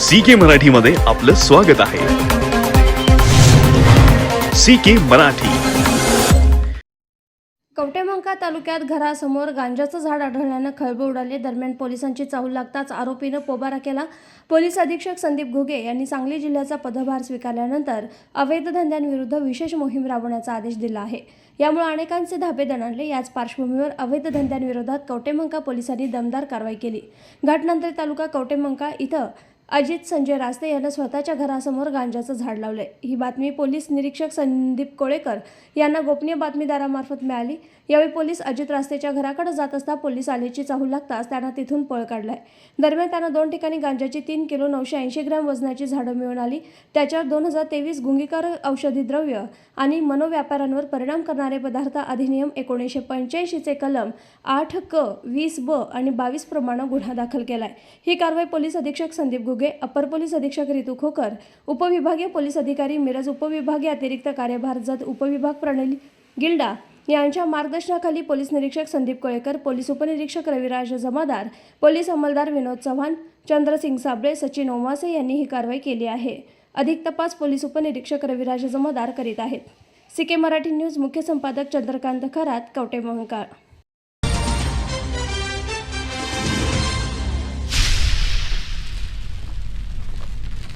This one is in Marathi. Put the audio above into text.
सी के मराठीमध्ये आपलं स्वागत आहे. सी के मराठी. कवटेमंका तालुक्यात घरासमोर गांजाचं झाड आढळल्यानं खळबळ उडाली. दरम्यान पोलिसांची चाहूल लागताच आरोपीनं पोबारा केला. पोलीस अधीक्षक संदीप घुगे यांनी सांगली जिल्ह्याचा पदभार स्वीकारल्यानंतर अवैध धंद्यांविरुद्ध विशेष मोहीम राबवण्याचा आदेश दिला आहे. यामुळे अनेकांचे धाबे दणाणले. याच पार्श्वभूमीवर अवैध धंद्यांविरोधात कवटेमंका पोलिसांनी दमदार कारवाई केली. घाटनंतर तालुका कवटेमंका इथं अजित संजय रास्ते यानं स्वतःच्या घरासमोर गांजाचं झाड लावलंय. ही बातमी पोलीस निरीक्षक संदीप कोळेकर यांना गोपनीय बातमीदारामार्फत मिळाली. यावेळी पोलीस अजित रास्तेच्या घराकडे जात असता पोलीस आल्याची चाहूल लागताच त्यांना तिथून पळ काढलाय. दरम्यान त्यांना दोन ठिकाणी गांजाची तीन किलो नऊशे ऐंशी ग्रॅम वजनाची झाडं मिळून आली. त्याच्यावर दोन हजार तेवीस गुंगीकार औषधी द्रव्य आणि मनोव्यापाऱ्यांवर परिणाम करणारे पदार्थ अधिनियम एकोणीसशे पंच्याऐंशीचे कलम आठ क वीस ब आणि बावीस प्रमाणे गुन्हा दाखल केलाय. ही कारवाई पोलीस अधीक्षक संदीप घुगे अपर पोलीस अधीक्षक रितू खोकर उपविभागीय पोलीस अधिकारी मिरज उपविभागीय अतिरिक्त कार्यभार जत उपविभाग प्रणाली गिल्डा यांच्या मार्गदर्शनाखाली पोलीस निरीक्षक संदीप कोळेकर पोलीस उपनिरीक्षक रविराज जमादार पोलीस अंमलदार विनोद चव्हाण चंद्रसिंग साबळे सचिन ओमासे यांनी ही कारवाई केली आहे. अधिक तपास पोलीस उपनिरीक्षक रविराज जमादार करीत आहेत. सीके मराठी न्यूज मुख्य संपादक चंद्रकांत खरात कवटे महंकाळ